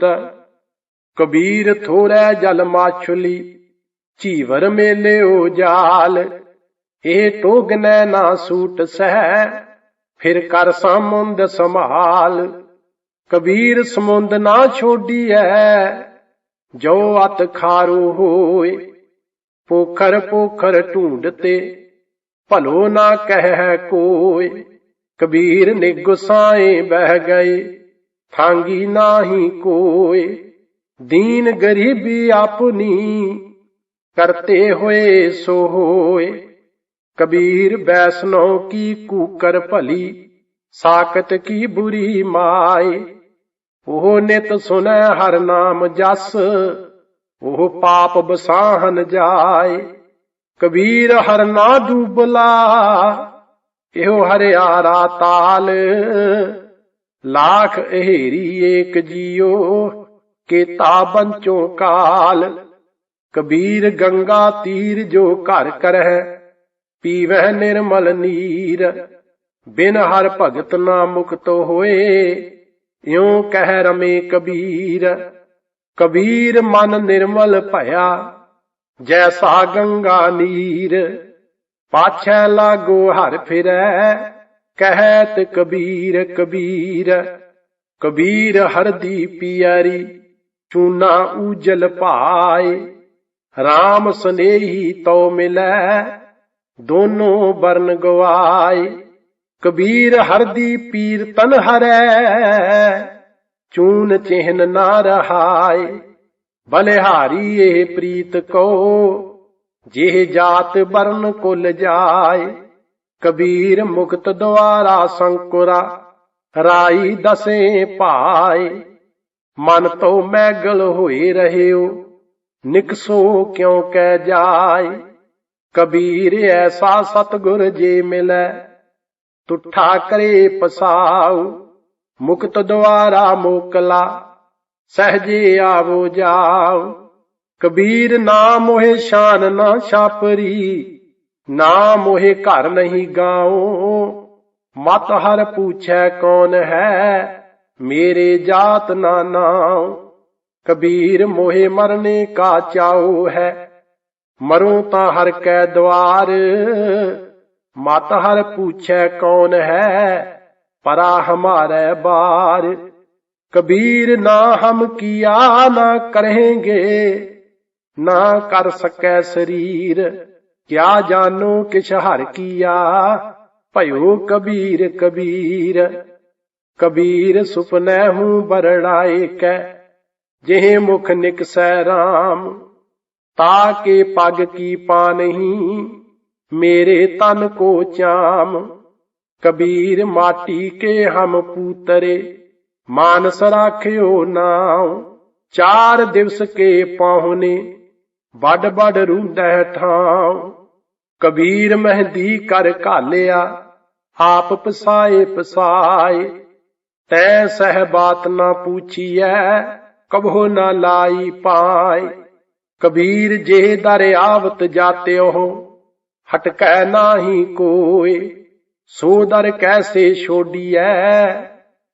ਸੂਤ। ਕਬੀਰ ਥੋੜੈ ਜਲ ਮਾਛੁਲੀ ਝੀਵਰ ਮੇਲਿਓ ਜਾਲ। ਇਹ ਟੋਗਨੈ ਨਾ ਸੂਟ ਸਹਿ, ਫਿਰ ਕਰ ਸਮੁੰਦ ਸੰਭਾਲ। ਕਬੀਰ ਸਮੁੰਦ ਨਾ ਛੋਡੀਐ, ਜੋ ਅਤ ਖਾਰੂ ਹੋਏ। ਪੋਖਰ ਪੋਖਰ ਢੂੰਡਤੇ ਭਲੋ ਨਾ ਕਹਿ ਕੋਇ ਕਬੀਰ ਨੇ ਗੁਸਾਏ ਬਹਿ ਗਏ। ਥਾਂਗੀ ਨਾਹੀ ਕੋਇ ਦੀਨ ਗਰੀਬੀ ਆਪਣੀ, ਕਰਤੇ ਹੋਏ ਸੋ ਹੋਏ। ਕਬੀਰ ਬੈਸਨੋ ਕੀ ਕੂਕਰ ਭਲੀ ਸਾਕਤ ਕੀ ਬੁਰੀ ਮਾਏ। ਉਹ ਨਿਤ ਸੁਨੈ ਹਰ ਨਾਮ ਜਸ, ਉਹ ਪਾਪ ਬਸਾਹਨ ਜਾਏ। ਕਬੀਰ ਹਰ ਨਾ ਡੂਬਲਾ, ਇਹੋ ਹਰਿਆਰਾ ਤਾਲ। ਲਾਖ ਅਹੇਰੀ ਏਕ ਜੀਓ, ਕੇਤਾ ਬੰਚੋ ਕਾਲ। ਕਬੀਰ ਗੰਗਾ ਤੀਰ ਜੋ ਘਰ ਕਰਹਿ, ਪੀਵਹਿ ਨਿਰਮਲ ਨੀਰ। ਬਿਨ ਹਰ ਭਗਤ ਨਾ ਮੁਕਤ ਹੋਏ, ਇਉ ਕਹਿ ਰਮੇ ਕਬੀਰ। ਕਬੀਰ ਮਨ ਨਿਰਮਲ ਭਇਆ, ਜੈਸਾ ਗੰਗਾ ਨੀਰ। ਪਾਛੈ ਲਾਗੋ ਹਰ ਫਿਰੈ ਕਹਿਤ ਕਬੀਰ ਕਬੀਰ ਕਬੀਰ ਹਰਦੀ ਪਿਆਰੀ, ਚੂਨਾ ਉਜਲ ਭਾਏ RAM ਸਨੇਹੀ ਤੋ ਮਿਲੈ, ਦੋਨੋਂ ਬਰਨ ਗਵਾਏ। ਕਬੀਰ ਹਰਦੀ ਪੀਰ ਤਨ ਹਰੈ, ਚੂਨ ਚਿਹਨ ਨਾ ਰਹਾਏ। ਬਲਿਹਾਰੀ ਇਹ ਪ੍ਰੀਤ ਕੋ ਜਿਹ ਜਾਤ ਬਰਨ ਕੁਲ ਜਾਏ। ਕਬੀਰ ਮੁਕਤ ਦੁਆਰਾ ਸੰਕੁਰਾ, ਰਾਈ ਦਸੇ ਭਾਏ ਮਨ ਤੋਂ ਮੈਗਲ ਹੋਏ ਰਹਿਓ ਨਿਕਸੋ ਕਿਉ ਕਹਿ ਜਾਏ। ਕਬੀਰ ਐਸਾ ਸਤਗੁਰ ਜੇ ਮਿਲੈ, ਤੁਠਾ ਕਰੇ ਪਸਾਉ। ਮੁਕਤ ਦੁਆਰਾ ਮੋਕਲਾ, ਸਹਜੇ ਆਵੋ ਜਾਉ। ਕਬੀਰ ਨਾ ਮੋਹਿ ਸ਼ਾਨ ਨਾ ਛਾਪਰੀ ਨਾ ਮੋਹੇ ਘਰ ਨਹੀਂ ਗਾਉ, ਮਤ ਹਰ ਪੁੱਛੈ ਕੌਣ ਹੈ, ਮੇਰੇ ਜਾਤ ਨਾ ਨਾਉ। ਕਬੀਰ ਮੋਹੇ ਮਰਨੇ ਕਾ ਚਾਉ ਹੈ, ਮਰੂ ਤਾਂ ਹਰ ਕੈ ਦਵਾਰ। ਮਤ ਹਰ ਪੁੱਛੈ ਕੌਣ ਹੈ, ਪਰਾ ਹਮਾਰੇ ਬਾਰ। ਕਬੀਰ ਨਾ ਹਮ ਕੀਆ ਨਾ ਕਰੇਂਗੇ, ਨਾ ਕਰ ਸਕੈ ਸਰੀਰ। ਕਿਆ ਜਾਨੋ ਕਿਛ ਹਰ ਕੀਆ? ਭਇਓ ਕਬੀਰ ਕਬੀਰ ਕਬੀਰ ਸੁਪਨੈ ਹੂੰ ਬਰੜਾਏ ਕੈ ਜਿਹੇ ਮੁਖ ਨਿਕਸੈ RAM ਤਾ ਕੇ ਪਗ ਕੀ ਪਾ ਨਹੀਂ, ਮੇਰੇ ਤਨ ਕੋ ਚਾਮ। ਕਬੀਰ ਮਾਟੀ ਕੇ ਹਮ ਪੂਤਰੇ, ਮਾਨਸ ਰਾਖਿਓ ਨਾਉ। ਚਾਰ ਦਿਵਸ ਕੇ ਪਾਹੁਨੇ ਵੱਡ ਵੱਡ ਰੂੰਦੈ ਠਾਉ ਕਬੀਰ ਮਹਿੰਦੀ ਕਰ ਘਾਲਿਆ, ਆਪ ਪਸਾਏ ਪਸਾਏ। ਤੈ ਸਹਿ ਬਾਤ ਨਾ ਪੂਛੀਐ, ਕਬਹੁ ਨਾ ਲਾਈ ਪਾਏ। ਕਬੀਰ ਜੇ ਦਰ ਆਵਤ ਜਾਤਿਓ, ਹਟਕੈ ਨਾਹੀ ਕੋਏ। ਸੋ ਦਰ ਕੈਸੇ ਛੋਡੀਐ,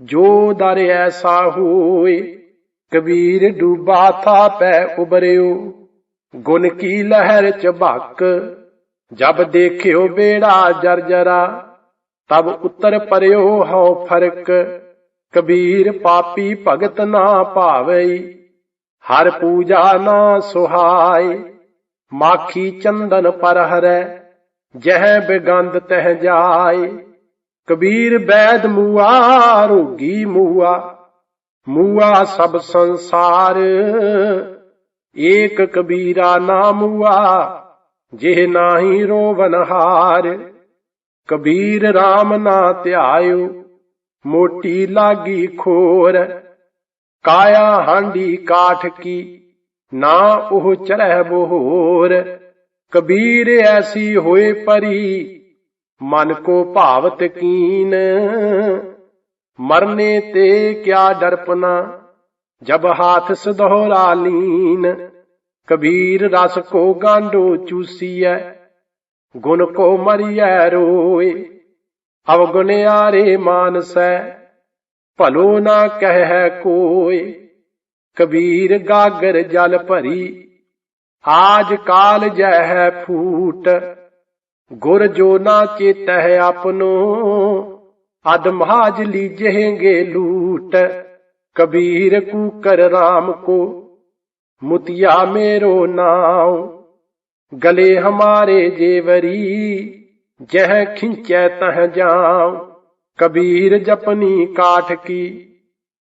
ਜੋ ਦਰ ਐਸਾ ਹੋਏ। ਕਬੀਰ ਡੂਬਾ ਥਾ ਪੈ ਉਬਰਿਓ ਗੁਣ ਕੀ ਲਹਿਰ ਚ ਭੱਕ, ਜਬ ਦੇਖਿਓ ਬੇੜਾ ਜਰਜਰਾ ਤਬ ਉਤਰ ਪਰਿਓ ਹਉ ਫ਼ਰਕ, ਕਬੀਰ ਪਾਪੀ ਭਗਤ ਨਾ ਭਾਵਈ, ਹਰ ਪੂਜਾ ਨਾ ਸੁਹਾਏ ਮਾਖੀ ਚੰਦਨ ਪਰ ਹਰੈ ਜਹ ਬਿਗੰਧ ਤਹ ਜਾਏ ਕਬੀਰ ਬੈਦ ਮੂਆ, ਰੋਗੀ ਮੂਆ ਮੂਆ ਸਭ ਸੰਸਾਰ ਏਕ ਕਬੀਰਾ ਨਾਮੂਆ ਜਿਹ ਨਾਹੀ ਰੋਵਨ ਹਾਰ। ਕਬੀਰ RAM ਨਾ ਧਿਆਇਓ, ਮੋਟੀ ਲਾਗੀ ਖੋਰ। ਕਾਇਆ ਹਾਂਡੀ ਕਾਠ ਕੀ, ਨਾ ਉਹ ਚਰਹਿ ਬੋਹਰ। ਕਬੀਰ ਐਸੀ ਹੋਏ ਪਰੀ, ਮਨ ਕੋ ਭਾਵਤ ਕੀਨ। ਮਰਨੇ ਤੇ ਕਿਆ ਡਰਪਨਾ ਜਬ ਹਾਥ ਸਦੋਹਰਾ ਲੀਨ, ਕਬੀਰ ਰਸ ਕੋ ਗਾਂਡੋ ਚੂਸੀਐ, ਗੁਣ ਕੋ ਮਰੀਐ ਰੋਏ, ਅਵਗੁਣ ਆਰੇ ਮਾਨਸੈ, ਭਲੋ ਨਾ ਕਹਿ ਕੋਏ, ਕਬੀਰ ਗਾਗਰ ਜਲ ਭਰੀ, ਆਜ ਕਾਲ ਜੈ ਹੈ ਫੂਟ, ਗੁਰ ਜੋ ਨਾ ਚੇਤਹਿ ਆਪਨੋ ਅਦਮਹਾਜ ਲੀਜਹਿਗੇ ਲੂਟ ਕਬੀਰ ਕੂਕਰ RAM ਕੋ ਮੁਤਿਆ ਮੇਰੋ ਨਾਉ ਗਲੇ ਹਮਾਰੇ ਜੇਵਰੀ ਜਹ ਖਿੰਚੈ ਤਹ ਜਾਉ ਕਬੀਰ ਜਪਨੀ ਕਾਠ ਕੀ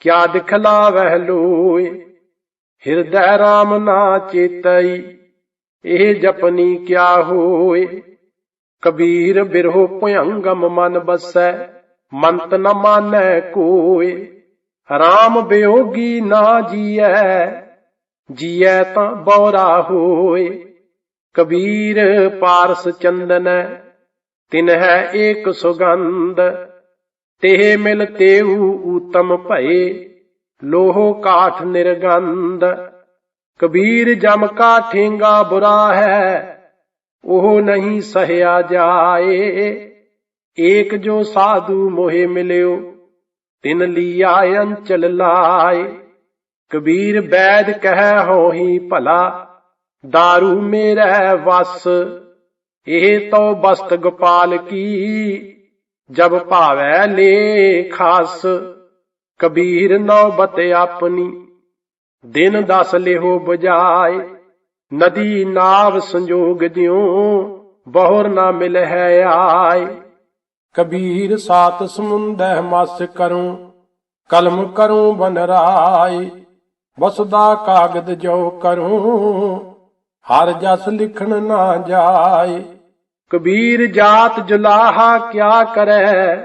ਕਿਆ ਦਿਖਲਾਵਹਿ ਲੋਏ ਹਿਰਦੈ RAM ਨਾ ਚੇਤਈ ਇਹ ਜਪਨੀ ਕਿਆ ਹੋਏ ਕਬੀਰ ਬਿਰਹੋ ਭਯੰਗਮ ਮਨ ਬਸੈ ਮੰਤ ਨ ਮਾਨੈ ਕੋਏ ਰਾਮ ਬਿਯੋਗੀ ਨਾ ਜੀਐ ਜੀਐ ਤਾਂ ਬੌਰਾ ਹੋਏ। ਕਬੀਰ ਪਾਰਸ ਚੰਦਨੈ, ਤਿਨ ਹੈ ਏਕ ਸੁਗੰਧ। ਤੇ ਮਿਲ ਤੇਊ ਊਤਮ ਭਏ, ਲੋਹ ਕਾਠ ਨਿਰਗੰਧ। ਕਬੀਰ ਜਮ ਕਾ ਠੇਂਗਾ ਬੁਰਾ ਹੈ, ਉਹ ਨਹੀਂ ਸਹਿਆ ਜਾਏ। ਏਕ ਜੋ ਸਾਧੂ ਮੋਹਿ ਮਿਲਿਓ ਤਿਨ ਲੀਆ ਅੰਚਲ ਲਾਏ। ਕਬੀਰ ਬੈਦ ਕਹਿ ਹੋਹੀ ਭਲਾ दारू ਮੇਰਾ ਵਸ। ਇਹ ਤੋ ਬਸਤ ਗੋਪਾਲ ਕੀ, ਜਬ ਭਾਵੈ ਲੇ ਖਾਸ। ਕਬੀਰ ਨੌਬਤ ਆਪਣੀ, ਦਿਨ ਦਸ ਲਿਹੋ ਬਜਾਏ ਨਦੀ ਨਾਵ ਸੰਜੋਗ ਦਿਓ ਬਹੁਰ ਨਾ ਮਿਲ ਹੈ ਆਏ। ਕਬੀਰ ਸਾਤ ਸਮੁੰਦੈ ਮਸ ਕਰੂੰ, ਕਲਮ ਕਰੂੰ ਬਨ ਰਾਏ, ਵਸਦਾ ਕਾਗਦ ਜੋ ਕਰੂੰ, ਹਰ ਜਸ ਲਿਖਣ ਨਾ ਜਾਏ। ਕਬੀਰ ਜਾਤ ਜੁਲਾਹਾ ਕਿਆ ਕਰੈ,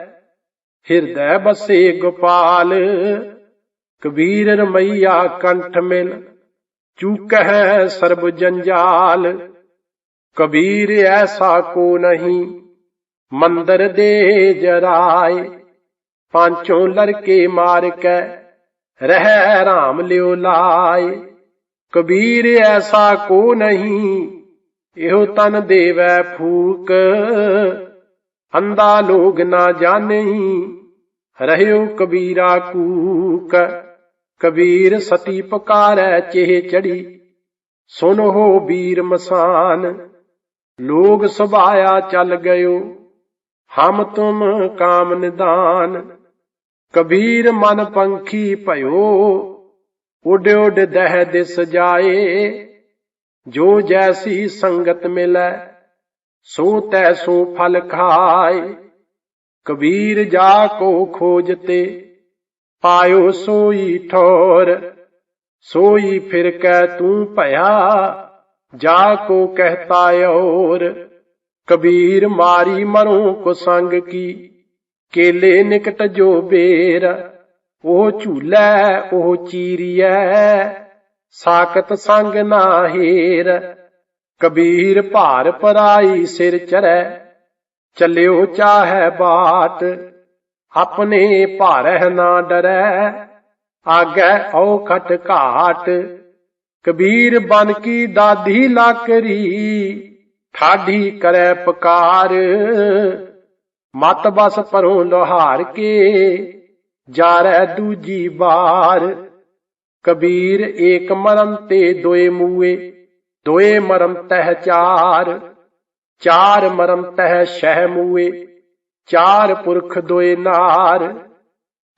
ਹਿਰਦੈ ਬਸੇ ਗੋਪਾਲ, ਕਬੀਰ ਰਮਈਆ ਕੰਠ ਮਿਲ, ਚੂਕਹਿ ਸਰਬ ਜੰਜਾਲ, ਕਬੀਰ ਐਸਾ ਕੋ ਨਹੀਂ ਮੰਦਰ ਦੇ ਜਰਾਏ, ਪਾਂਚੋਂ ਲੜਕੇ ਮਾਰ ਕੇ ਰਹਿ ਰਾਮ ਲਿਓ ਲਾਏ। ਕਬੀਰ ਐਸਾ ਕੋ ਨਹੀਂ, ਇਹੋ ਤਨ ਦੇਵੈ ਫੂਕ। ਅੰਦਾ ਲੋਗ ਨਾ ਜਾਣਈ ਰਹਿਓ ਕਬੀਰਾ ਕੂਕ। ਕਬੀਰ ਸਤੀ ਪੁਕਾਰੈ ਚੇਹ ਚੜੀ ਸੁਨੋ ਵੀਰ ਮਸਾਨ। ਲੋਗ ਸੁਭਾਇਆ ਚੱਲ ਗਇਓ ਹਮ ਤੁਮ ਕਾਮ ਨਿਦਾਨ, ਕਬੀਰ ਮਨ ਪੰਖੀ ਭਇਓ, ਉਡ ਉਡ ਦਹਿ ਦਿਸ ਜਾਏ, ਜੋ ਜੈਸੀ ਸੰਗਤ ਮਿਲੈ, ਸੋ ਤੈ ਸੋ ਫਲ ਖਾਏ। ਕਬੀਰ ਜਾ ਕੋ ਖੋਜਤੇ, ਪਾਇਓ ਸੋਈ ਠੋਰ, ਸੋਈ ਫਿਰ ਕੈ ਤੂੰ ਭਇਆ, ਜਾ ਕੋ ਕਹਤਾ ਔਰ। ਕਬੀਰ ਮਾਰੀ ਮਰੂੰ ਕੋ ਸੰਗ ਕੀ, ਕੇਲੇ ਨਿਕਟ ਜੋ ਬੇਰ, ਉਹ ਝੂਲੈ, ਉਹ ਚੀਰੀਐ ਸਾਕਤ ਸੰਗ ਨਾ ਹੀਰ। ਕਬੀਰ ਭਾਰ ਪਰਾਈ ਸਿਰ ਚਰੈ, ਚੱਲਿਓ ਚਾਹੈ ਬਾਟ, ਆਪਣੇ ਭਾਰਹਿ ਨਾ ਡਰੈ, ਆਗੈ ਔਖਟ ਘਾਟ। ਕਬੀਰ ਬਨ ਕੀ ਦਾਦੀ ਲਾਕਰੀ ਠਾਢੀ ਕਰੈ ਪੁਕਾਰ। ਮਤ ਬਸ ਪਰੋਂ ਲੋਹਾਰ ਕੇ, ਜਾਰੈ ਦੂਜੀ ਬਾਰ। ਕਬੀਰ ਏਕ ਮਰਮ ਤੇ ਦੋਏ ਮੂਏ, ਦੋਏ ਮਰਮ ਤਹਿ ਚਾਰ। ਚਾਰ ਮਰਮ ਤਹਿ ਸ਼ਹਿ ਮੂਏ, ਚਾਰ ਪੁਰਖ ਦੋਏ ਨਾਰ।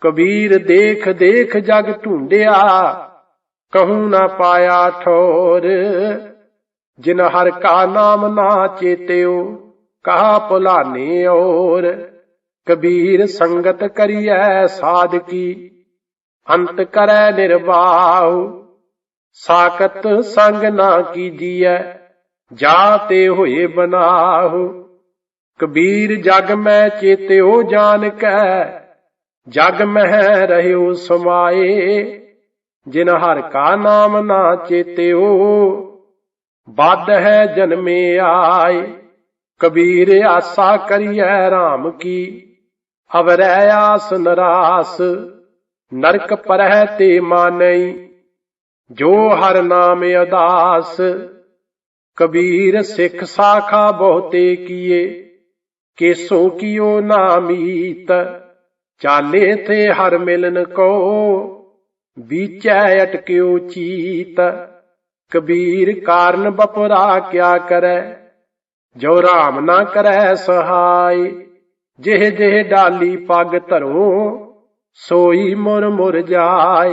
ਕਬੀਰ ਦੇਖ ਦੇਖ ਜਗ ਢੂੰਡਿਆ, ਕਹੂੰ ਨਾ ਪਾਇਆ ਠੋਰ। ਜਿਨ ਹਰ ਕਾ ਨਾਮ ਨਾ ਚੇਤਿਓ ਕਹਾ ਭੁਲਾਨੇ ਔਰ। ਕਬੀਰ ਸੰਗਤ ਕਰੀਐ ਸਾਧਕੀ ਅੰਤ ਕਰੈ ਨਿਰਵਾਉ। ਸਾਕਤ ਸੰਗ ਨਾ ਕੀਜੀਐ, ਜਾ ਤੇ ਹੋਏ ਬਨਾਹੁ ਕਬੀਰ ਜਗ ਮੈਂ ਚੇਤਿਓ ਜਾਣ ਕੈ ਜਗ ਮਹਿ ਰਹਿਓ ਸਮਾਏ। ਜਿਨ ਹਰ ਕਾ ਨਾਮ ਨਾ ਚੇਤਿਓ ਵੱਧ ਹੈ ਜਨਮੇ ਆਏ, ਕਬੀਰ ਆਸਾ ਕਰੀਐ RAM ਕੀ। ਅਵਰੈ ਆਸ ਨਰਾਸ, ਨਰਕ ਪਰਹਿ ਤੇ ਮਾਨਈ। ਜੋ ਹਰ ਨਾਮ ਅਦਾਸ, ਕਬੀਰ ਸਿੱਖ ਸਾਖਾ ਬਹੁਤੇ ਕੀਏ। ਕੇਸੋ ਕੀਓ ਨਾਮੀਤ ਚਾਲੇ ਤੇ ਹਰ ਮਿਲਨ ਕੋ। ਵੀਚੈ ਅਟਕਿਓ ਚੀਤ ਕਬੀਰ ਕਾਰਨ ਬਪੁਰਾ ਕਿਆ ਕਰੈ? ਜੋ ਰਾਮ ਨਾ ਕਰੈ ਸਹਾਈ, ਜਿਹ ਜਿਹ ਡਾਲੀ ਪੱਗ ਧਰੋ, ਸੋਈ ਮੁਰ ਮੁਰ ਜਾਏ।